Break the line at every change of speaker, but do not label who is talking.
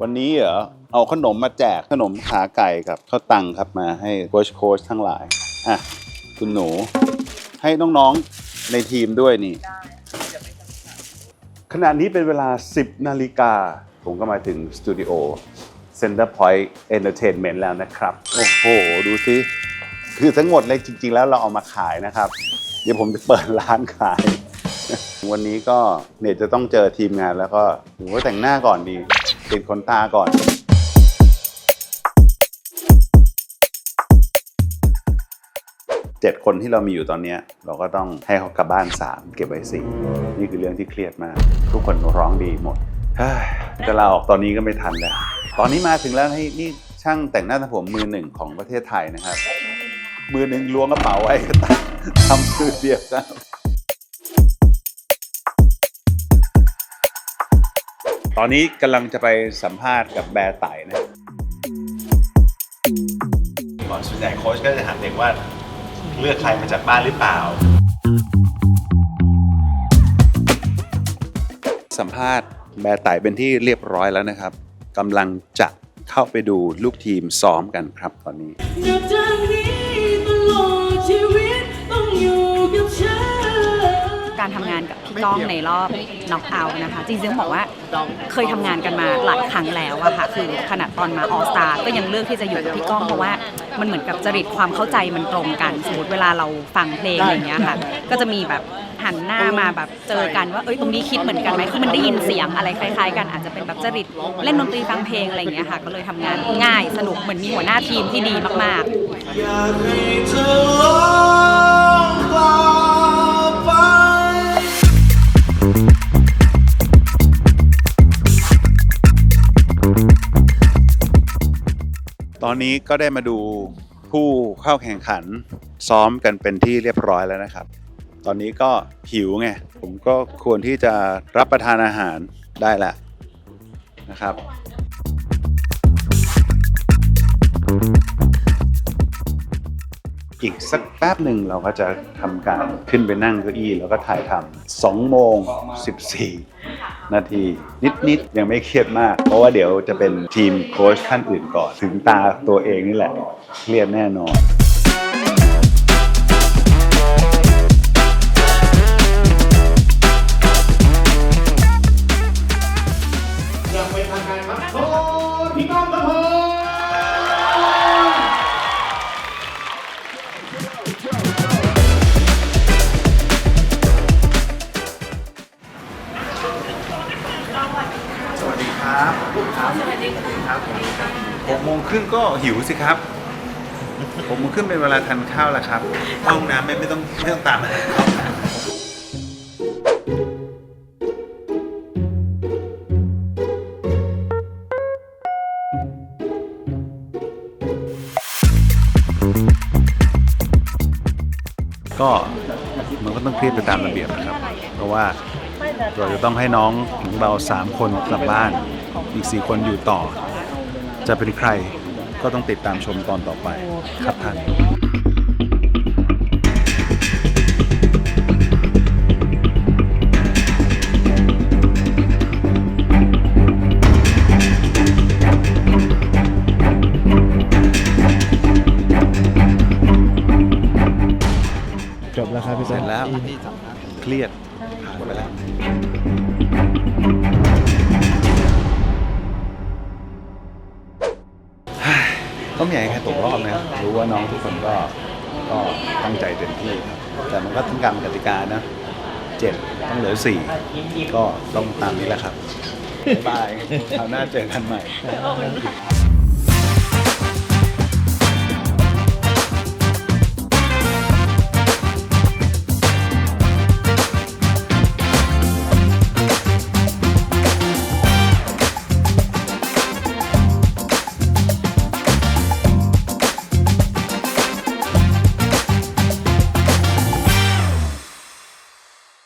วันนี้เหรอเอาขนมมาแจกขนมขาไก่กับข้าวตังครับมาให้โค้ชโค้ชทั้งหลายอะคุณหนู ให้น้องๆในทีมด้วยนี่ ขณะนี้เป็นเวลา 10 นาฬิกา ผมก็มาถึงสตูดิโอ Center Point Entertainment แล้วนะครับ โอ้โห ดูสิ คือทั้งหมดเลยจริง ๆ แล้วเราเอามาขายนะครับ เดี๋ยวผมจะเปิดร้านขาย วันนี้ก็เนี่ยจะต้องเจอทีมงานแล้วก็ผมก็แต่งหน้าก่อนดีติดขนตาก่อน เจ็ดคนที่เรามีอยู่ตอนนี้ เราก็ต้องให้เขากลับบ้านสามเก็บไว้สี่นี่คือเรื่องที่เครียดมาก ทุกคนร้องดีหมดจะลาออกตอนนี้ก็ไม่ทันแล้ว ตอนนี้มาถึงแล้วให้นี่ช่างแต่งหน้าทำผมมือหนึ่งของประเทศไทยนะครับ มือหนึ่งล้วงกระเป๋าไว้ทำมือเดียวกัน อนนี้กำลังจะไปสัมภาษณ์กับแบร์ไต่นะก่อนส่วนใหญ่โค้ชก็จะถามเด็กว่าเลือกใครมาจากบ้านหรือเปล่า สัมภาษณ์แบร์ไต่เป็นที่เรียบร้อยแล้วนะครับกำลังจะเข้าไปดูลูกทีมซ้อมกันครับตอนนี้
กา
รทำงานกับพี่ก้องในรอบน็อกเอาท์นะคะจริงๆต้องบอกว่าเคยทำงานกันมาหลายครั้งแล้วอะค่ะคือขนาดตอนมาออสตาก็ยังเลือกที่จะอยู่กับพี่ก้องเพราะว่ามันเหมือนกับจริตความเข้าใจมันตรงกันสมมติเวลาเราฟังเพลงอะไรอย่างเงี้ยค่ะ ก็จะมีแบบหันหน้ามาแบบเจอกันว่าเอ้ยตรงนี้คิดเหมือนกันไหมคือมันได้ยินเสียงอะไรคล้าย ๆ กันอาจจะเป็นแบบจริตเล่นดนตรีฟังเพลงอะไรอย่างเงี้ยค่ะ ก็เลยทำงานง่ายสนุกเหมือนมีหัวหน้าทีมที่ดีมากๆ
อยากให้เธอลอง
ตอนนี้ก็ได้มาดูผู้เข้าแข่งขันซ้อมกันเป็นที่เรียบร้อยแล้วนะครับ ตอนนี้ก็หิวไง ผมก็ควรที่จะรับประทานอาหารได้แหละนะครับ อีกสักแป๊บหนึ่งเราก็จะทำการขึ้นไปนั่งเก้าอี้แล้วก็ถ่ายทำสองโมง14 นาที นิด ๆ ยังไม่เครียดมาก เพราะว่าเดี๋ยวจะเป็นทีมโค้ชท่านอื่นก่อน ถึงตาตัวเองนี่แหละ เครียดแน่นอน
ยังไม่ทางการครับโอ้พี่ก้องครับ
หกโมงครึ่งก็หิวสิครับหกโมงครึ่งเป็นเวลาทานข้าวแล้วครับห้องน้ำไม่ไม่ต้องไม่ต้องตามมาเข้าห้องน้ำก็มันก็ต้องเครียดไปตามระเบียบนะครับ เพราะว่าเราจะต้องให้น้องของเราสามคนกลับบ้าน อีกสี่คนอยู่ต่อ จะเป็นใครก็ต้องติดตามชมตอนต่อไปครับท่าน
จบแล้วครับพี่
เส
ต้
ร็
น
จแล้วเครียดผ่านไปแล้ว ก็ไม่อยากให้ใครตกรอบนะ รู้ว่าน้องทุกคนก็ก็ตั้งใจเต็มที่ครับแต่มันก็ต้องการกติกานะเจ็ดต้องเหลือสี่ก็ต้องตามนี้แหละครับบ๊ายบายคราวหน้าเจอกันใหม่